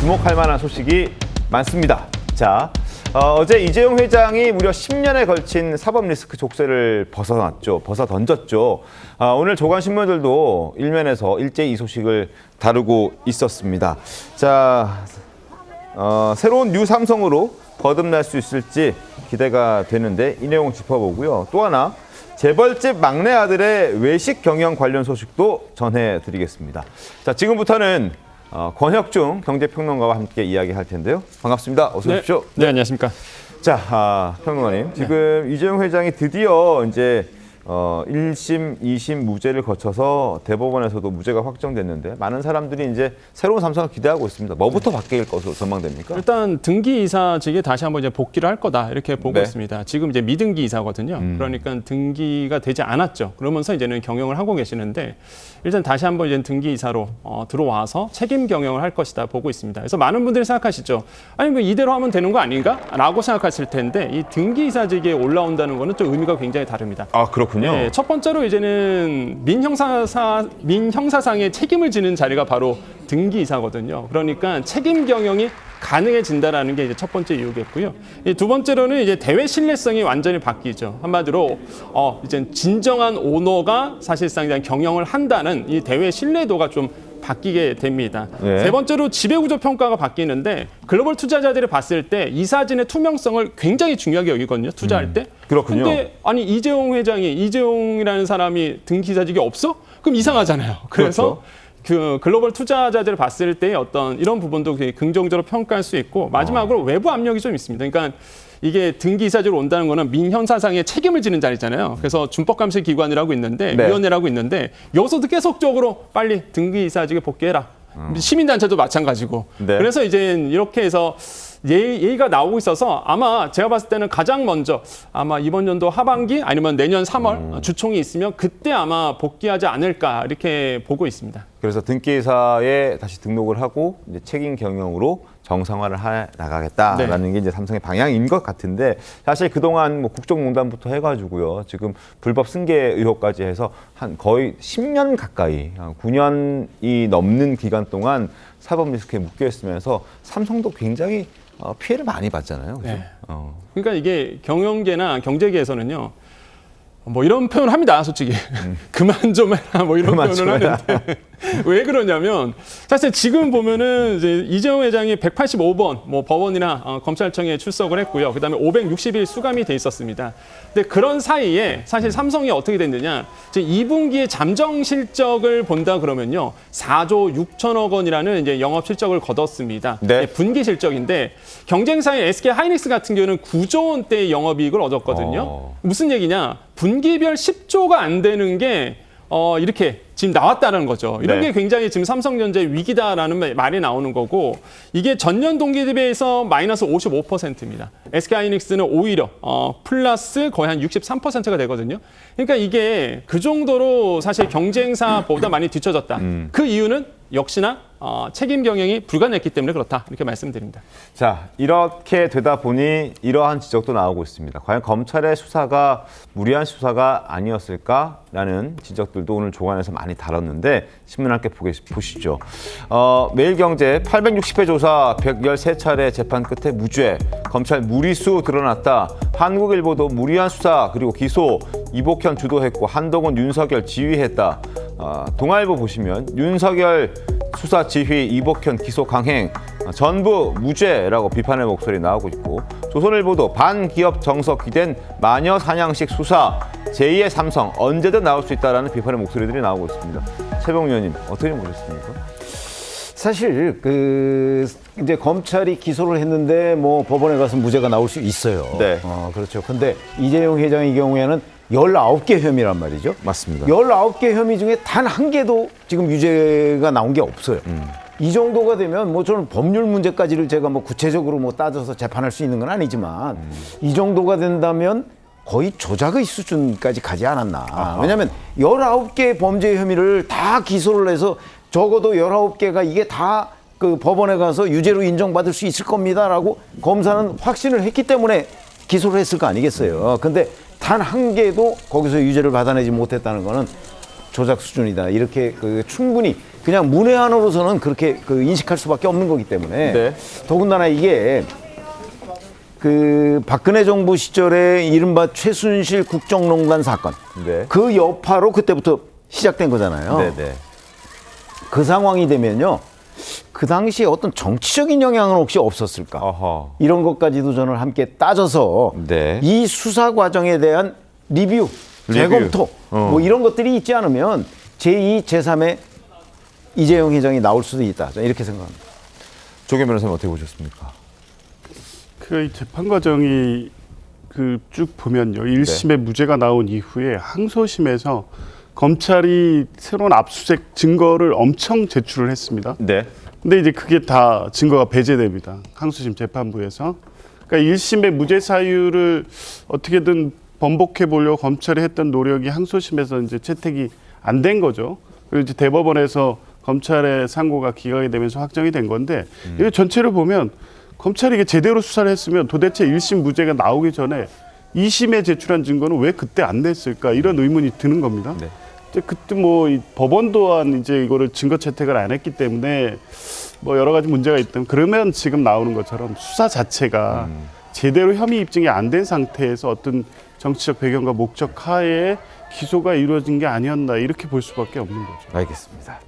주목할 만한 소식이 많습니다. 자, 어, 제 이재용 회장이 무려 10년에 걸친 사법 리스크 족쇄를 벗어났죠. 벗어 던졌죠. 아, 오늘 조간 신문들도 일면에서 일제히 이 소식을 다루고 있었습니다. 자, 어, 새로운 뉴 삼성으로 거듭날 수 있을지 기대가 되는데 이 내용 짚어보고요. 또 하나 재벌집 막내 아들의 외식 경영 관련 소식도 전해드리겠습니다. 자, 지금부터는 어, 권혁중 경제평론가와 함께 이야기할 텐데요. 반갑습니다. 어서 오십시오. 네, 안녕하십니까. 자, 아, 평론가님. 지금 이재용 회장이 드디어 이제 어, 1심, 2심 무죄를 거쳐서 대법원에서도 무죄가 확정됐는데 많은 사람들이 이제 새로운 삼성을 기대하고 있습니다. 뭐부터 바뀔 것으로 전망됩니까? 일단 등기 이사직에 다시 한번 이제 복귀를 할 거다 이렇게 보고 네. 있습니다. 지금 이제 미등기 이사거든요. 그러니까 등기가 되지 않았죠. 그러면서 이제는 경영을 하고 계시는데 일단 다시 한번 이제 등기 이사로 어, 들어와서 책임 경영을 할 것이다 보고 있습니다. 그래서 많은 분들이 생각하시죠. 아니 뭐 이대로 하면 되는 거 아닌가?라고 생각하실 텐데 이 등기 이사직에 올라온다는 거는 좀 의미가 굉장히 다릅니다. 아, 그렇군요. 네, 첫 번째로 이제는 민형사사 민형사상의 책임을 지는 자리가 바로 등기이사거든요. 그러니까 책임 경영이 가능해진다라는 게 이제 첫 번째 이유겠고요. 이두 번째로는 이제 대외 신뢰성이 완전히 바뀌죠. 한마디로 어 이제 진정한 오너가 사실상 그냥 경영을 한다는 이 대외 신뢰도가 좀 바뀌게 됩니다. 네. 세 번째로 지배구조 평가가 바뀌는데 글로벌 투자자들이 봤을 때 이 사진의 투명성을 굉장히 중요하게 여기거든요. 투자할 때. 그렇군요. 근데 아니 이재용 회장이 이재용이라는 사람이 등기사직이 없어? 그럼 이상하잖아요. 그래서 그 글로벌 투자자들을 봤을 때 어떤 이런 부분도 긍정적으로 평가할 수 있고 마지막으로 외부 압력이 좀 있습니다. 그러니까 이게 등기 이사직으로 온다는 거는 민형사상의 책임을 지는 자리잖아요. 그래서 준법감시기관이라고 있는데 네. 위원회라고 있는데 여기서도 계속적으로 빨리 등기 이사직에 복귀해라. 시민단체도 마찬가지고. 네. 그래서 이제 이렇게 해서 예, 얘기 가 나오고 있어서 아마 제가 봤을 때는 가장 먼저 아마 이번 연도 하반기 아니면 내년 3월 주총이 있으면 그때 아마 복귀하지 않을까 이렇게 보고 있습니다. 그래서 등기사에 다시 등록을 하고 이제 책임 경영으로 정상화를 해 나가겠다라는 게 이제 삼성의 방향인 것 같은데 사실 그동안 뭐 국정농단부터 해가지고요. 지금 불법 승계 의혹까지 해서 한 거의 10년 가까이 한 9년이 넘는 기간 동안 사법 리스크에 묶여 있으면서 삼성도 굉장히 어, 피해를 많이 봤잖아요. 그죠? 네. 어. 그러니까 이게 경영계나 경제계에서는요. 뭐 이런 표현을 합니다, 솔직히. 그만 좀 해라, 뭐 이런 음. 그만 표현을 해라. 하는데. 왜 그러냐면, 사실 지금 보면은 이제 이재용 회장이 185번 뭐 법원이나 어, 검찰청에 출석을 했고요. 그 다음에 560일 수감이 돼 있었습니다. 근데 그런 사이에 사실 삼성이 어떻게 됐느냐. 이제 2분기의 잠정 실적을 본다 그러면요. 4조 6천억 원이라는 이제 영업 실적을 거뒀습니다. 네. 분기 실적인데 경쟁사인 SK 하이닉스 같은 경우는 9조 원대의 영업이익을 얻었거든요. 어. 무슨 얘기냐? 분기별 10조가 안 되는 게 어, 이렇게 지금 나왔다는 거죠. 이런 네. 게 굉장히 지금 삼성전자 위기다라는 말- 말이 나오는 거고 이게 전년 동기 대비해서 마이너스 55%입니다. SK하이닉스는 오히려 어, 플러스 거의 한 63%가 되거든요. 그러니까 이게 그 정도로 사실 경쟁사보다 많이 뒤쳐졌다. 음. 그 이유는 역시나 어, 책임 경영이 불가능했기 때문에 그렇다. 이렇게 말씀드립니다. 자, 이렇게 되다 보니 이러한 지적도 나오고 있습니다. 과연 검찰의 수사가 무리한 수사가 아니었을까라는 지적들도 오늘 조간에서 많이 다뤘는데 신문 함께 보시죠. 어, 매일경제 860회 조사 113차례 재판 끝에 무죄, 검찰 무리수 드러났다. 한국일보도 무리한 수사 그리고 기소 이복현 주도했고 한동훈 윤석열 지휘했다. 어, 동아일보 보시면 윤석열 수사 지휘 이복현 기소 강행 어, 전부 무죄라고 비판의 목소리 나오고 있고 조선일보도 반기업 정석 기댄 마녀 사냥식 수사 제2의 삼성 언제든 나올 수 있다라는 비판의 목소리들이 나오고 있습니다. 최병 의원님 어떻게 보셨습니까? 사실 그 이제 검찰이 기소를 했는데 뭐 법원에 가서 무죄가 나올 수 있어요. 네. 어, 그렇죠. 근데 이재용 회장의 경우에는 19개 혐의란 말이죠. 맞습니다. 19개 혐의 중에 단 한 개도 지금 유죄가 나온 게 없어요. 음. 이 정도가 되면 뭐 저는 법률 문제까지를 제가 뭐 구체적으로 뭐 따져서 재판할 수 있는 건 아니지만 음. 이 정도가 된다면 거의 조작의 수준까지 가지 않았나. 왜냐하면 19개 범죄 혐의를 다 기소를 해서 적어도 19개가 이게 다 그 법원에 가서 유죄로 인정받을 수 있을 겁니다라고 검사는 확신을 했기 때문에 기소를 했을 거 아니겠어요. 근데 단 한 개도 거기서 유죄를 받아내지 못했다는 거는 조작 수준이다 이렇게 그 충분히 그냥 문외한으로서는 그렇게 그 인식할 수밖에 없는 거기 때문에 네. 더군다나 이게 그 박근혜 정부 시절에 이른바 최순실 국정농단 사건 네. 그 여파로 그때부터 시작된 거잖아요. 네, 네. 그 상황이 되면요. 그 당시에 어떤 정치적인 영향은 혹시 없었을까? 어허. 이런 것까지도 저는 함께 따져서 네. 이 수사 과정에 대한 리뷰, 리뷰. 재검토 어. 뭐 이런 것들이 있지 않으면 제2, 제3의 이재용 회장이 나올 수도 있다. 저는 이렇게 생각합니다. 조계 변호사님 어떻게 보셨습니까? 그 재판 과정이 그 쭉 보면요. 1심에 무죄가 나온 이후에 항소심에서 검찰이 새로운 압수수색 증거를 엄청 제출을 했습니다. 네. 근데 이제 그게 다 증거가 배제됩니다. 항소심 재판부에서. 그러니까 1심의 무죄 사유를 어떻게든 번복해 보려고 검찰이 했던 노력이 항소심에서 이제 채택이 안 된 거죠. 그리고 이제 대법원에서 검찰의 상고가 기각이 되면서 확정이 된 건데 이거 전체를 보면 검찰이 이게 제대로 수사를 했으면 도대체 1심 무죄가 나오기 전에 2심에 제출한 증거는 왜 그때 안 냈을까 이런 의문이 드는 겁니다. 네. 이제 그때 뭐 이 법원 또한 이제 이거를 증거 채택을 안 했기 때문에 뭐 여러 가지 문제가 있던 그러면 지금 나오는 것처럼 수사 자체가 제대로 혐의 입증이 안 된 상태에서 어떤 정치적 배경과 목적 하에 기소가 이루어진 게 아니었나 이렇게 볼 수밖에 없는 거죠. 알겠습니다.